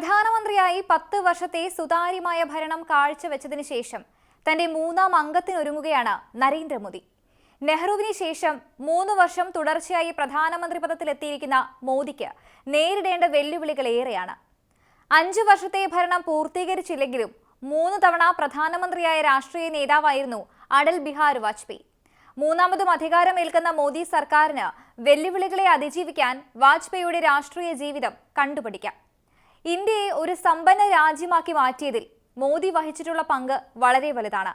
പ്രധാനമന്ത്രിയായി പത്ത് വർഷത്തെ സുതാര്യമായ ഭരണം കാഴ്ചവെച്ചതിനു ശേഷം തന്റെ മൂന്നാം അംഗത്തിനൊരുങ്ങുകയാണ് നരേന്ദ്രമോദി. നെഹ്റുവിന് ശേഷം മൂന്ന് വർഷം തുടർച്ചയായി പ്രധാനമന്ത്രി പദത്തിലെത്തിയിരിക്കുന്ന മോദിക്ക് നേരിടേണ്ട വെല്ലുവിളികൾ ഏറെയാണ്. അഞ്ചു വർഷത്തെ ഭരണം പൂർത്തീകരിച്ചില്ലെങ്കിലും മൂന്ന് തവണ പ്രധാനമന്ത്രിയായ രാഷ്ട്രീയ നേതാവായിരുന്നു അടൽ ബിഹാർ വാജ്പേയി. മൂന്നാമതും അധികാരമേൽക്കുന്ന മോദി സർക്കാരിന് വെല്ലുവിളികളെ അതിജീവിക്കാൻ വാജ്പേയിയുടെ രാഷ്ട്രീയ ജീവിതം കണ്ടുപിടിക്കാം. ഇന്ത്യയെ ഒരു സമ്പന്ന രാജ്യമാക്കി മാറ്റിയതിൽ മോദി വഹിച്ചിട്ടുള്ള പങ്ക് വളരെ വലുതാണ്.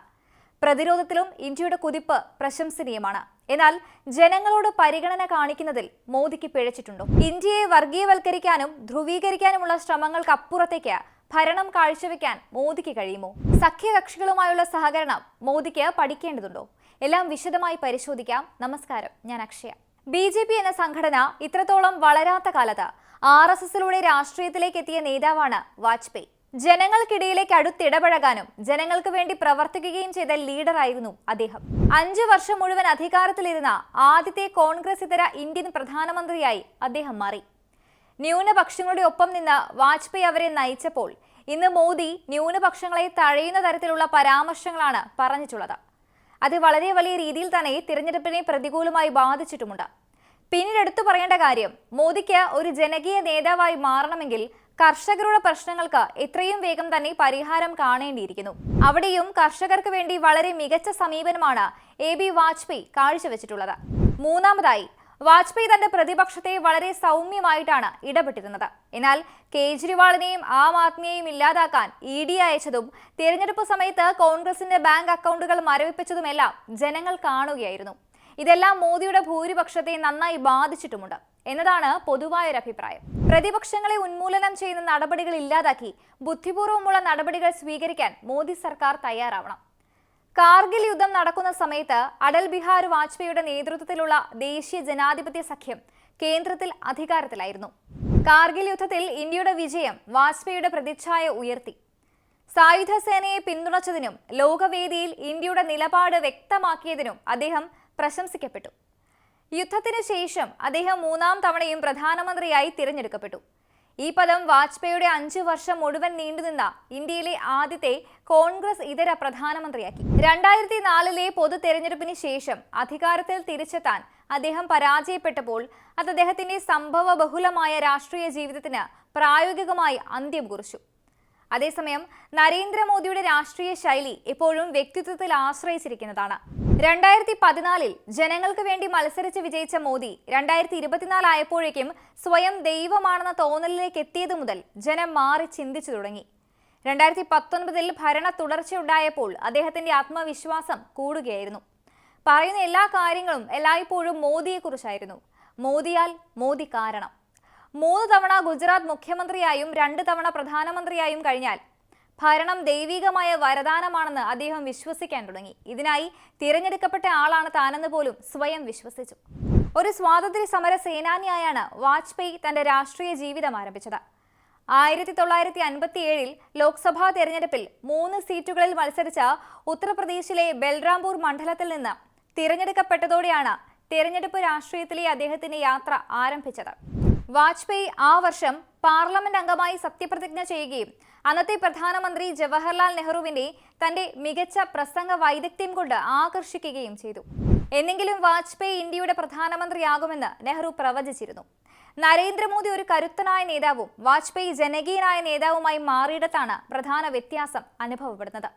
പ്രതിരോധത്തിലും ഇന്ത്യയുടെ കുതിപ്പ് പ്രശംസനീയമാണ്. എന്നാൽ ജനങ്ങളോട് പരിഗണന കാണിക്കുന്നതിൽ മോദിക്ക് പിഴച്ചിട്ടുണ്ടോ? ഇന്ത്യയെ വർഗീയവൽക്കരിക്കാനും ധ്രുവീകരിക്കാനുമുള്ള ശ്രമങ്ങൾക്കപ്പുറത്തേക്ക് ഭരണം കാഴ്ചവെക്കാൻ മോദിക്ക് കഴിയുമോ? സഖ്യകക്ഷികളുമായുള്ള സഹകരണം മോദിക്ക് പഠിക്കേണ്ടതുണ്ടോ? എല്ലാം വിശദമായി പരിശോധിക്കാം. നമസ്കാരം. ഞാൻ അക്ഷയ. ബി ജെ പി എന്ന സംഘടന ഇത്രത്തോളം വളരാത്ത കാലത്ത് ആർ എസ് എസിലൂടെ രാഷ്ട്രീയത്തിലേക്ക് എത്തിയ നേതാവാണ് വാജ്പേയി. ജനങ്ങൾക്കിടയിലേക്ക് അടുത്തിടപഴകാനും ജനങ്ങൾക്ക് വേണ്ടി പ്രവർത്തിക്കുകയും ചെയ്ത ലീഡറായിരുന്നു അദ്ദേഹം. അഞ്ചു വർഷം മുഴുവൻ അധികാരത്തിലിരുന്ന ആദ്യത്തെ കോൺഗ്രസ് ഇതര ഇന്ത്യൻ പ്രധാനമന്ത്രിയായി അദ്ദേഹം മാറി. ന്യൂനപക്ഷങ്ങളുടെ ഒപ്പം നിന്ന് വാജ്പേയി അവരെ നയിച്ചപ്പോൾ ഇന്ന് മോദി ന്യൂനപക്ഷങ്ങളെ തഴയുന്ന തരത്തിലുള്ള പരാമർശങ്ങളാണ് പറഞ്ഞിട്ടുള്ളത്. അത് വളരെ വലിയ രീതിയിൽ തന്നെ തിരഞ്ഞെടുപ്പിനെ പ്രതികൂലമായി ബാധിച്ചിട്ടുമുണ്ട്. പിന്നീട് എടുത്തു പറയേണ്ട കാര്യം മോദിക്ക് ഒരു ജനകീയ നേതാവായി മാറണമെങ്കിൽ കർഷകരുടെ പ്രശ്നങ്ങൾക്ക് എത്രയും വേഗം തന്നെ പരിഹാരം കാണേണ്ടിയിരിക്കുന്നു. അവിടെയും കർഷകർക്ക് വേണ്ടി വളരെ മികച്ച സമീപനമാണ് എ ബി വാജ്പേയി കാഴ്ചവെച്ചിട്ടുള്ളത്. മൂന്നാമതായി വാജ്പേയി തന്റെ പ്രതിപക്ഷത്തെ വളരെ സൗമ്യമായിട്ടാണ് ഇടപെട്ടിരുന്നത്. എന്നാൽ കേജ്രിവാളിനെയും ആം ആദ്മിയെയും ഇല്ലാതാക്കാൻ ഇ ഡി അയച്ചതും തിരഞ്ഞെടുപ്പ് സമയത്ത് കോൺഗ്രസിന്റെ ബാങ്ക് അക്കൗണ്ടുകൾ മരവിപ്പിച്ചതുമെല്ലാം ജനങ്ങൾ കാണുകയായിരുന്നു. ഇതെല്ലാം മോദിയുടെ ഭൂരിപക്ഷത്തെ നന്നായി ബാധിച്ചിട്ടുമുണ്ട്. എന്നതാണ് പൊതുവായൊരു അഭിപ്രായം. പ്രതിപക്ഷങ്ങളെ ഉന്മൂലനം ചെയ്യുന്ന നടപടികൾ ഇല്ലാതാക്കി ബുദ്ധിപൂർവമുള്ള നടപടികൾ സ്വീകരിക്കാൻ മോദി സർക്കാർ തയ്യാറാവണം. കാർഗിൽ യുദ്ധം നടക്കുന്ന സമയത്ത് അടൽ ബിഹാർ വാജ്പേയിയുടെ നേതൃത്വത്തിലുള്ള ദേശീയ ജനാധിപത്യ സഖ്യം കേന്ദ്രത്തിൽ അധികാരത്തിലായിരുന്നു. കാർഗിൽ യുദ്ധത്തിൽ ഇന്ത്യയുടെ വിജയം വാജ്പേയിയുടെ പ്രതിച്ഛായ ഉയർത്തി. സായുധ സേനയെ പിന്തുണച്ചതിനും ലോകവേദിയിൽ ഇന്ത്യയുടെ നിലപാട് വ്യക്തമാക്കിയതിനും അദ്ദേഹം പ്രശംസിക്കപ്പെട്ടു. യുദ്ധത്തിന് ശേഷം അദ്ദേഹം മൂന്നാം തവണയും പ്രധാനമന്ത്രിയായി തിരഞ്ഞെടുക്കപ്പെട്ടു. ഈ പദം വാജ്പേയിയുടെ അഞ്ചു വർഷം മുഴുവൻ നീണ്ടുനിന്ന ഇന്ത്യയിലെ ആദ്യത്തെ കോൺഗ്രസ് ഇതര പ്രധാനമന്ത്രിയാക്കി. രണ്ടായിരത്തി നാലിലെ പൊതു തെരഞ്ഞെടുപ്പിന് ശേഷം അധികാരത്തിൽ തിരിച്ചെത്താൻ അദ്ദേഹം പരാജയപ്പെട്ടപ്പോൾ അത് അദ്ദേഹത്തിന്റെ സംഭവ ബഹുലമായ രാഷ്ട്രീയ ജീവിതത്തിന് പ്രായോഗികമായി അന്ത്യം കുറിച്ചു. അതേസമയം നരേന്ദ്രമോദിയുടെ രാഷ്ട്രീയ ശൈലി എപ്പോഴും വ്യക്തിത്വത്തിൽ ആശ്രയിച്ചിരിക്കുന്നതാണ്. രണ്ടായിരത്തി പതിനാലിൽ ജനങ്ങൾക്ക് വേണ്ടി മത്സരിച്ച് വിജയിച്ച മോദി രണ്ടായിരത്തി ഇരുപത്തിനാല് ആയപ്പോഴേക്കും സ്വയം ദൈവമാണെന്ന തോന്നലിലേക്ക് എത്തിയത് മുതൽ ജനം മാറി ചിന്തിച്ചു തുടങ്ങി. രണ്ടായിരത്തി പത്തൊൻപതിൽ ഭരണ തുടർച്ചയുണ്ടായപ്പോൾ അദ്ദേഹത്തിന്റെ ആത്മവിശ്വാസം കൂടുകയായിരുന്നു. പറയുന്ന എല്ലാ കാര്യങ്ങളും എല്ലായ്പ്പോഴും മോദിയെക്കുറിച്ചായിരുന്നു. മോദിയാൽ മോദി കാരണം. മൂന്ന് തവണ ഗുജറാത്ത് മുഖ്യമന്ത്രിയായും രണ്ട് തവണ പ്രധാനമന്ത്രിയായും കഴിഞ്ഞാൽ ഭരണം ദൈവികമായ വരദാനമാണെന്ന് അദ്ദേഹം വിശ്വസിക്കാൻ തുടങ്ങി. ഇതിനായി തിരഞ്ഞെടുക്കപ്പെട്ട ആളാണ് താനെന്ന് പോലും സ്വയം വിശ്വസിച്ചു. ഒരു സ്വാതന്ത്ര്യ സമര സേനാനിയായാണ് വാജ്പേയി തന്റെ രാഷ്ട്രീയ ജീവിതം ആരംഭിച്ചത്. ആയിരത്തി തൊള്ളായിരത്തി അൻപത്തി ഏഴിൽ ലോക്സഭാ തെരഞ്ഞെടുപ്പിൽ മൂന്ന് സീറ്റുകളിൽ മത്സരിച്ച ഉത്തർപ്രദേശിലെ ബൽറാംപൂർ മണ്ഡലത്തിൽ നിന്ന് തിരഞ്ഞെടുക്കപ്പെട്ടതോടെയാണ് തിരഞ്ഞെടുപ്പ് രാഷ്ട്രീയത്തിലെ അദ്ദേഹത്തിന്റെ യാത്ര ആരംഭിച്ചത്. വാജ്പേയി ആ വർഷം പാർലമെന്റ് അംഗമായി സത്യപ്രതിജ്ഞ ചെയ്യുകയും അന്നത്തെ പ്രധാനമന്ത്രി ജവഹർലാൽ നെഹ്റുവിന്റെ തന്റെ മികച്ച പ്രസംഗ വൈദഗ്ധ്യം കൊണ്ട് ആകർഷിക്കുകയും ചെയ്തു. എന്നെങ്കിലും വാജ്പേയി ഇന്ത്യയുടെ പ്രധാനമന്ത്രിയാകുമെന്ന് നെഹ്റു പ്രവചിച്ചിരുന്നു. നരേന്ദ്രമോദി ഒരു കരുത്തനായ നേതാവും വാജ്പേയി ജനകീയനായ നേതാവുമായി മാറിയിടത്താണ് പ്രധാന വ്യത്യാസം അനുഭവപ്പെടുന്നത്.